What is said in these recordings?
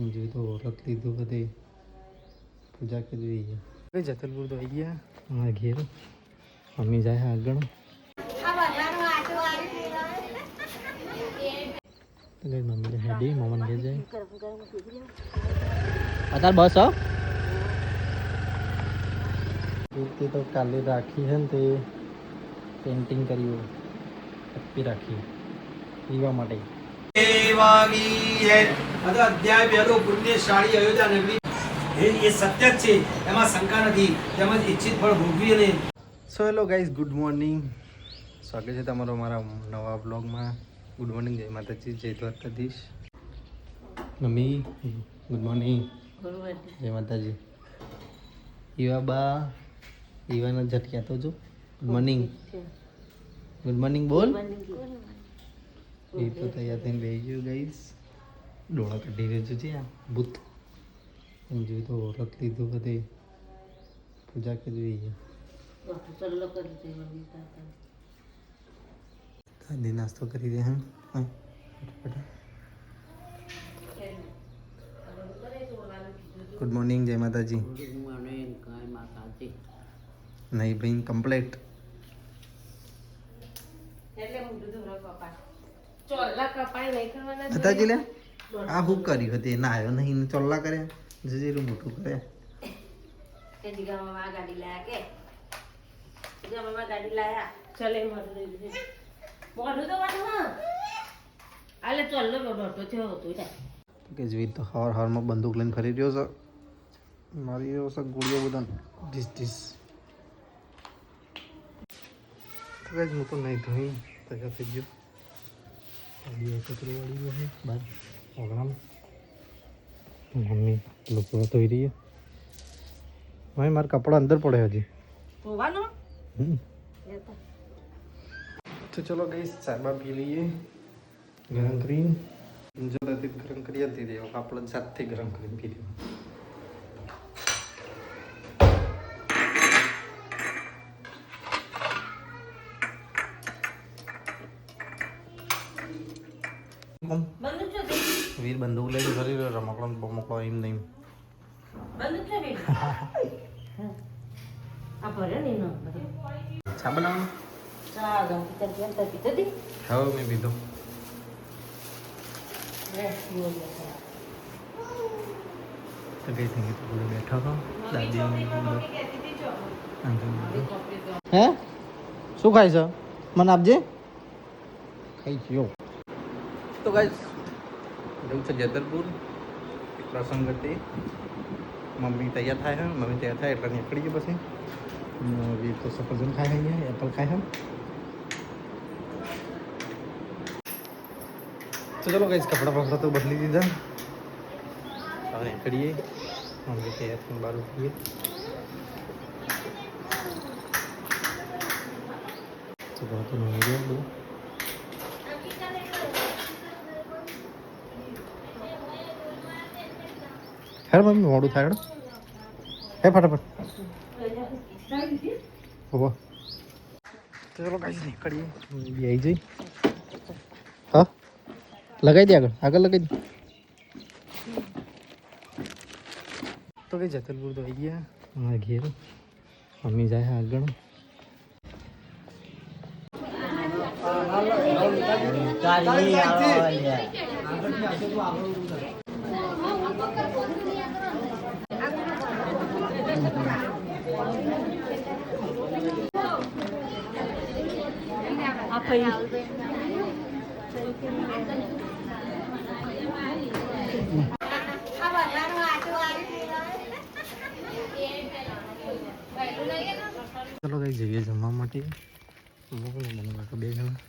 જોયું તો વ્રત લીધું બધે પૂજા કરી છે જતલપુર તો આવી ગયા અમારા ઘેર મમ્મી જાય આગળ મમ્મી હેડી મમન ઘેર જાય અત્યારે બસ હો તે તો કાલે રાખી છે ને તે પેઇન્ટિંગ કર્યું આપી રાખી પીવા માટે અથવા અધ્યાય પહેલો પુણ્યશાળી અયોધ્યા નગરી. એ સત્ય જ છે. એમાં શંકા નથી. તેમજ ઈચ્છિત ફળ ભોગવી અને so hello guys good morning સ્વાગત છે તમારો મારા નવા બ્લોગમાં ગુડ મોર્નિંગ જય માતાજી જય દ્વારકાધીશ. મમ્મી ગુડ મોર્નિંગ જય માતાજી. ઈવા બા ઈવાના ઝટક્યા તો જો. ગુડ મોર્નિંગ ગુડ મોર્નિંગ બોલ. એ તો તૈયાર થઈને બેસી ગયો ગાઈઝ ડોળા કાઢી રહ્યો છે આ ભૂત. એમ જોયું તો ઓળખ લીધું બધે. પૂજા કરી રહી છે. દાદી નાસ્તો કરી દે હમ ગુડ મોર્નિંગ જય માતાજી. નહીં ભાઈ કમ્પ્લેટ માતાજી લે. આ હું કર્યું હતી ના આવ્યો નહીં ચોલ્લા કર્યા. જજીરું મોટું કર્યા. કે? જીવિત તો હવાર હવારમાં બંદૂક લઈને ફરી રહ્યો છે. મારી રહ્યો છે ગોળીઓ બધા ડીસ તો હું તો નહીં ધોઈ તૈયાર થઈ ગયો. ગાડી કચરો વાળી ગયો છે બહાર ઓગણામ મમ્મી લોકો ધોઈ રહી છે મમ્મી મારા કપડા અંદર પડે હજી હમ. તો ચલો ગઈ ચાબા પી લઈએ ગરમ કરીને જલ્દી ગરમ કરી હતી દેવા આપણે જાતથી ગરમ કરીને પી દેવા વીર બંદૂક લઈને ફરી રહ્યો રમકડો ને બમકડો એમ નહીં ચા બનાવો હવે મેં પીધો તો કઈ થઈ તો પૂરો બેઠો હતો દાદી હે શું ખાય છે મને આપજે ખાઈ ગયો તો ગાઈસ જવું છે જતલપુર એક પ્રસંગ હતી મમ્મી તૈયાર થાય છે મમ્મી તૈયાર થાય એટલે નીકળી ગઈ પછી વીર તો સફરજન ખાય છે એપલ ખાય છે તો ચલો ગાઈસ કપડા બપડા તો બદલી દીધા હવે નીકળીએ મમ્મી તૈયાર થઈને બહાર ઉઠીએ તો બહુ તો નહીં રહ્યા બધું હેડ મમ્મી મોડું થાય હેડ હે ફટાફટ તો ચલો કાંઈ નીકળીએ બી આવી જઈ હા લગાવી દે આગળ આગળ લગાવી દે તો કઈ જતલપુર તો આવી ગયા ઘેર મમ્મી જાય આગળ ચલો કઈ જઈએ જમવા માટે. મોકલો મને બાકી બે જણા.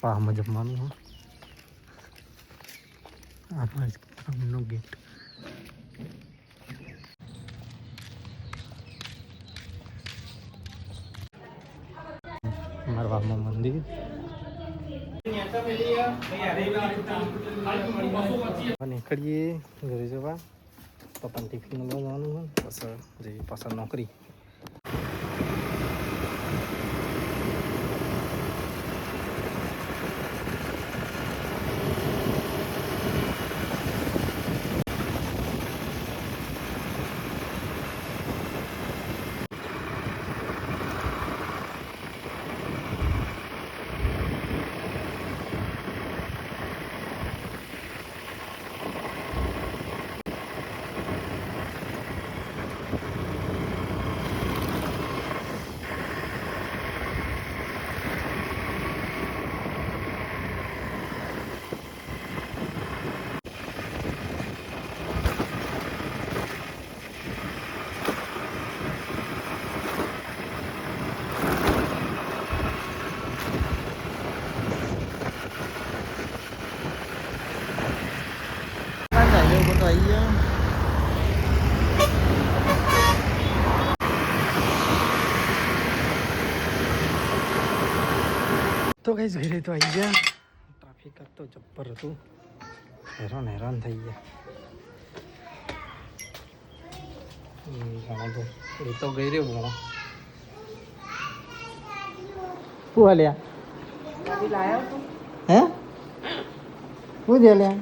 પામાં જમવાનું હોય ગેટ બાપમાં મંદિર નીકળીએ ઘરે જવા પપ્પાને ટિફિન લઈ જવાનું પછી જઈએ પાછા નોકરી તો આવી ગયા તો કઈ ઘરે તો આવી ગયા? ટ્રાફિક આજ તો જબ્બર હતું. હેરાન હેરાન થઈ ગયા. એ તો ગઈ રહ્યો ભણો શું હાલ્યા હે? શું છે લ્યા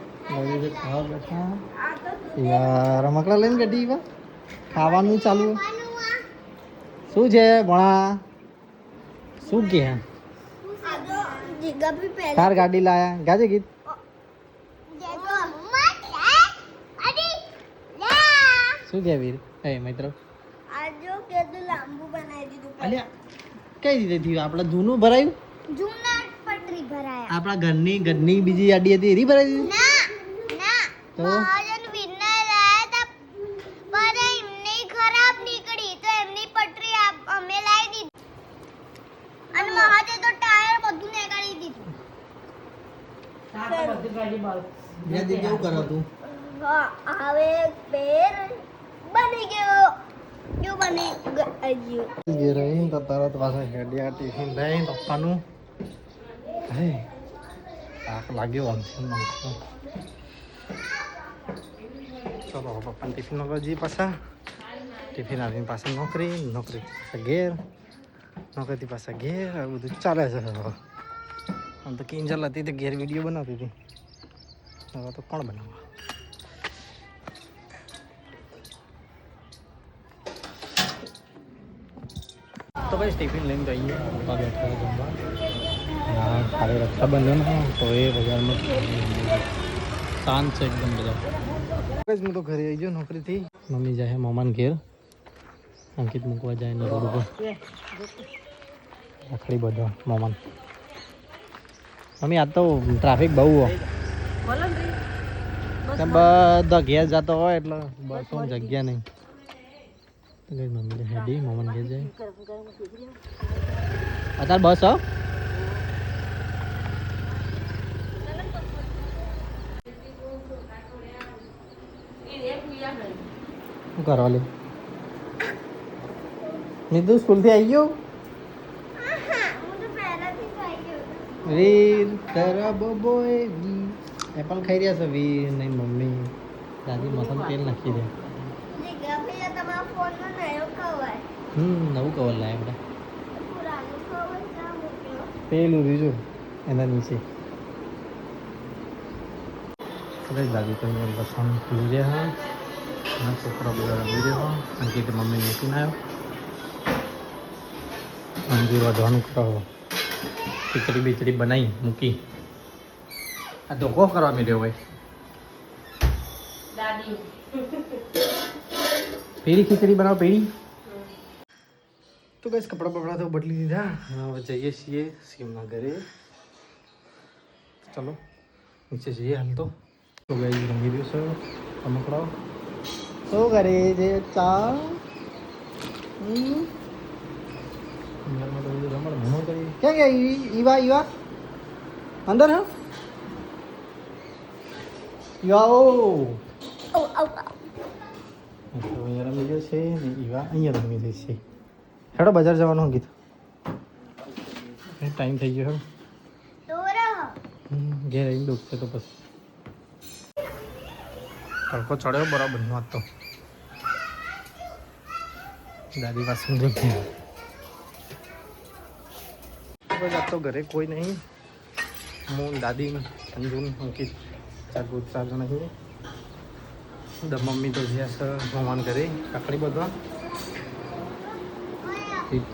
યાર રમકડા લઈને ગઢી વા? ખાવાનું ચાલુ. શું છે ભણા? શું કે? કાર ગાડી લાયા ગાજે ગીત શું કે વીર? એ મિત્ર. અલ્યા કઈ રીતે થયું? આપણે જૂનું ભરાયું? આપણા ઘરની ઘરની બીજી ગાડી હતી એરી ભરાઈ દીધી? તો? મેં દી કેવું કરો તું હવે પેર બની ગયો જો બની ગયો ઘેર આવીને તો તરત પાછા હેડિયા ટિફિન લઈને પપ્પાનું હે આખ લાગ્યો આમથી ને આમથી. ચલો પપ્પાને ટિફિન લઈ જઈએ પાછા ટિફિન આવીને પાછા નોકરી નોકરી પાછા ઘેર નોકરીથી પાછા ઘેર આવું બધું ચાલે છે હવે આમ તો કિંજલ હતી તે ઘેર વીડિયો બનાવતી હતી હવે તો કોણ બનાવવા તો ભાઈ ટિફિન લઈને તો આવીએ પપ્પા બેઠા હતા જમવા હા કાલે રક્ષાબંધન હા તો એ બજારમાં શાંત છે એકદમ બધા હું તો ઘરે આવી ગયો નોકરીથી મમ્મી જાય મામાને ઘેર અંકિત મૂકવા જાય ને રોડ ઉપર રખડી બધા મામાન મમ્મી આજ તો ટ્રાફિક બહુ હોય ત્યાં બધા ઘેર જતો હોય એટલે બસો જગ્યા નહીં. એટલે મમ્મી હેડી મામાને ઘેર જાય. અત્યારે બસ હો. શું કરવા લે નીતુ સ્કૂલથી આવી ગયો? હું તો પહેલાથી વી એપલ ખાઈ રહ્યા છે? વી નહીં મમ્મી. દાદી મસાલા તેલ નાખી દે. હમ નવું કવર લાવ્યા આપણે પેલું બીજું એના નીચે. અરે દાદી તો અહીંયા લસણ પી રહ્યા હા છોકરા બધા રમી રહ્યો અંકિત મમ્મી મૂકીને આવ્યો. અંજીર વધવાનું કરો. ખીચડી બીચડી બનાવી મૂકી. આ ધોકો કરવા માંડ્યો ભાઈ પેરી ખીચડી બનાવો પેરી તો બસ કપડાં બપડા તો બદલી દીધા હવે જઈએ છીએ સીમના ઘરે ચલો નીચે જઈએ હાલ તો તો ગઈ રમી રહ્યો છે રમકડાઓ શું કરે છે ચા હમ? અંદરમાં તો બધું રમણ ભણો કરી ક્યાં ગયા ઈ- ઈવા ઈવા અંદર હા ઓ ઓ આવ આવ તો અહીંયા રમી ગયો છે ને ઈવા અહીંયા રમી રહી છે. હેડો બજાર જવાનું કીધું ટાઈમ થઈ ગયો હેડો. ઘેર આવીને દુખશે તો પછી તડકો ચડ્યો બરાબર નો તો દાદી પાસે દુખે બસ આજ તો ઘરે કોઈ નહીં. હું દાદી અંજુન અંકિત. ચાર જણા છીએ દ મમ્મી તો જ્યાં ભગવાન ઘરે કાકડી બધા.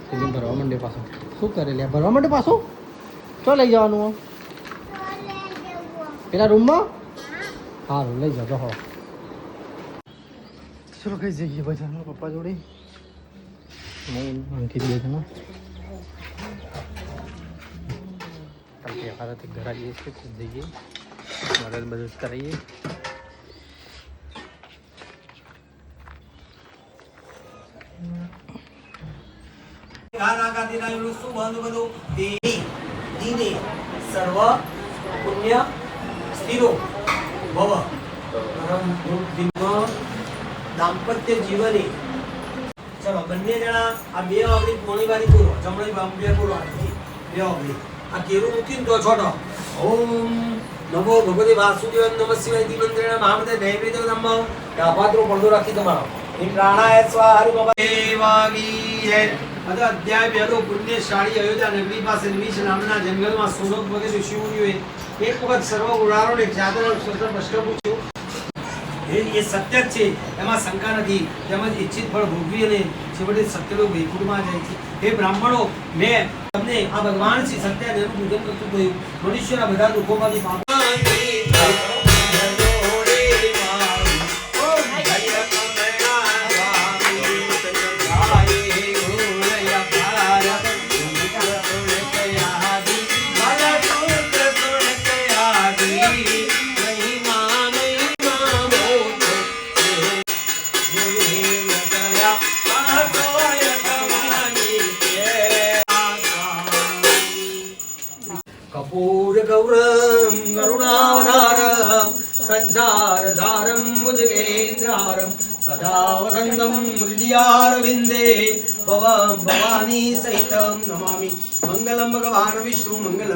ફિલિંગ ભરવા માંડે પાછો. શું કરે લે ભરવા માંડે પાછો? તો લઈ જવાનું? પેલા રૂમમાં? સારું લઈ જાઓ હો. ચલો, કઈ જઈએ બધા પપ્પા જોડે? હું અંકિત બે જણા. કાલ ઘરે ઘર છીએ, જઈએ. શું બંધ દેવી સર્વ પુણ્ય સ્થિરો ભવ દાંપત્ય જીવને ચલો બંને જણા આ બે વાગડી પોણી વાળી પૂરો જમણી બે પૂરો બે વાગડી આ કેરું મૂકીને તો છોટો ઓમ નમો ભગવતે વાસુદેવ નમઃ શિવાય મંત્રેણ મહામતે નૈવેદ્ય નમઃ આ પડદો રાખી તમારો. એ પ્રાણાય સ્વાહા બાબા દેવાગી હે અද અધ્યાય પહેલો પુણ્યશાળી અયોધ્યા નગરી પાસે નિમિષ નામના જંગલમાં સોનક વગેરે ઋષિમુનિઓએ એક વખત સર્વ ઉડારોને જાતનો સ્વતંત્ર પ્રશ્ન પૂછ્યો. એ સત્ય જ છે. એમાં શંકા નથી. તેમજ ઈચ્છિત ફળ ભોગવી અને છેવટે સત્યલોક વૈકુંઠમાં જાય છે. હે બ્રાહ્મણો, મેં તમને આ ભગવાન શ્રી સત્યાદેવનું પૂજન કરતું કહ્યું. મનુષ્યના બધા દુઃખોમાંથી Thank. વિષ્ણુ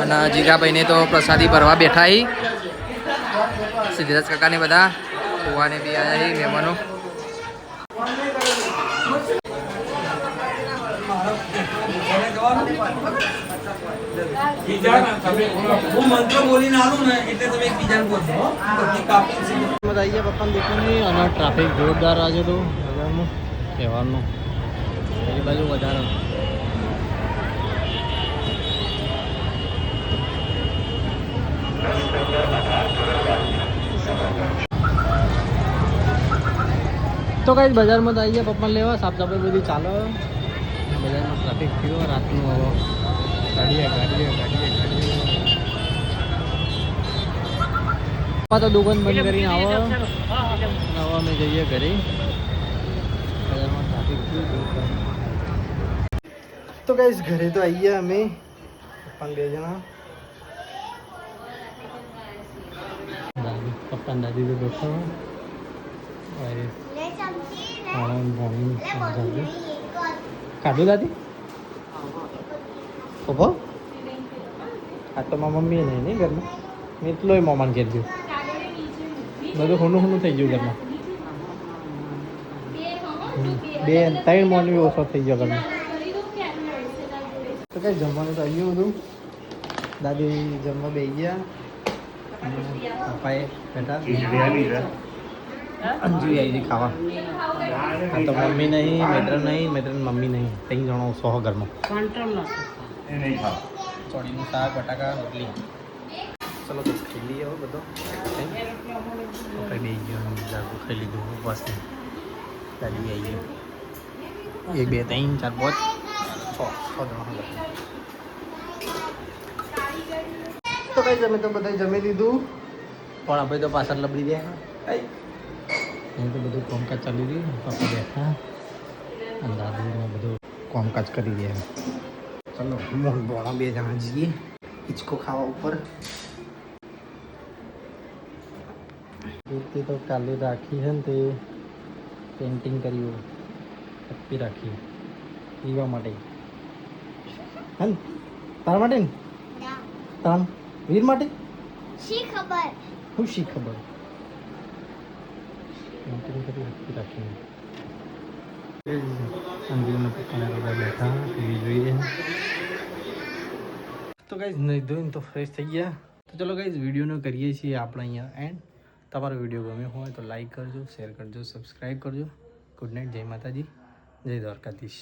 અને જીગાભાઈને તો પ્રસાદી ભરવા બેઠા હી સિદ્ધરાજ કાકાને બધા કુવાને બી આવ્યા હી મહેમાનો. ટ્રાફિક જોરદાર આજે તો બજારનું તહેવારનું એ બાજુ વધારે. તો કઈ બજારમાં તો આવી ગયા પપ્પાને લેવા સાફ સફાઈ બધી ચાલે. બજારમાં ટ્રાફિક થયો રાતનું હવે ગાડીએ ગાડીએ ગાડીએ ગાડીએ. પપ્પા તો દુકાન બંધ કરીને આવો. હવે અમે જઈએ ઘરે. બજારમાં ટ્રાફિક થયું જોરદાર. તો કઈ ઘરે તો આવી ગયા અમે. પપ્પા બે જણા. દાદી પપ્પા ને દાદી તો બેઠા હોય. લે દાદી? પપ્પા આ તો મારા મમ્મી નહીં નહીં ઘરમાં. મેં એટલોય મોમાન ઘેર ગયું. બધું હુનું હુનું થઈ ગયું ઘરમાં. બે ત્રણ મોની ઓછો થઈ ગયો ઘરમાં. તો કઈ જમવાનું તો આવ્યું બધું. દાદી જમવા બે ગયા. પપ્પાએ બેઠા. અંજુ આવી હતી ખાવા. આ તો મમ્મી નહીં મેટર નહીં મેટર મમ્મી નહીં. ત્રણ જણો સો ઘરમાં. ચોળીનું શાક બટાકા રોટલી. ચલો તો ખાઈ લઈએ હવે બધો. આપણે બે ગયો જાગું ખાઈ લીધું. બસ ચાલી આવી ગયો. એક બે ત્રણ ચાર પાંચ છ છ જણા. તો કઈ જમે તો બધા જમી લીધું? પણ આપણે તો પાછળ લબડી ગયા અહીં તો બધું કામકાજ ચાલી રહ્યું પપ્પા બેઠા અને દાદીને બધું કામકાજ કરી રહ્યા ચલો મોહન બોણા બે જણા જઈએ હિચકો ખાવા ઉપર કીર્તિ તો કાલે રાખી છે ને તે પેઇન્ટિંગ કર્યું ટપ્પી રાખી પીવા માટે હે ને તારા માટે ને ના તારા વીર માટે શી ખબર શું શી ખબર પેઇન્ટિંગ કરી ટપ્પી રાખી અંજલિના પપ્પાને બધા બેઠા ટીવી જોઈએ તો ગાઈઝ નહીં ધોઈને તો ફ્રેશ થઈ ગયા. તો ચલો ગાઈઝ વિડીયોનો કરીએ છીએ આપણે અહીંયા એન્ડ તમારો વીડિયો ગમ્યો હોય તો લાઈક કરજો શેર કરજો સબસ્ક્રાઈબ કરજો. ગુડ નાઇટ જય માતાજી, જય દ્વારકાધીશ.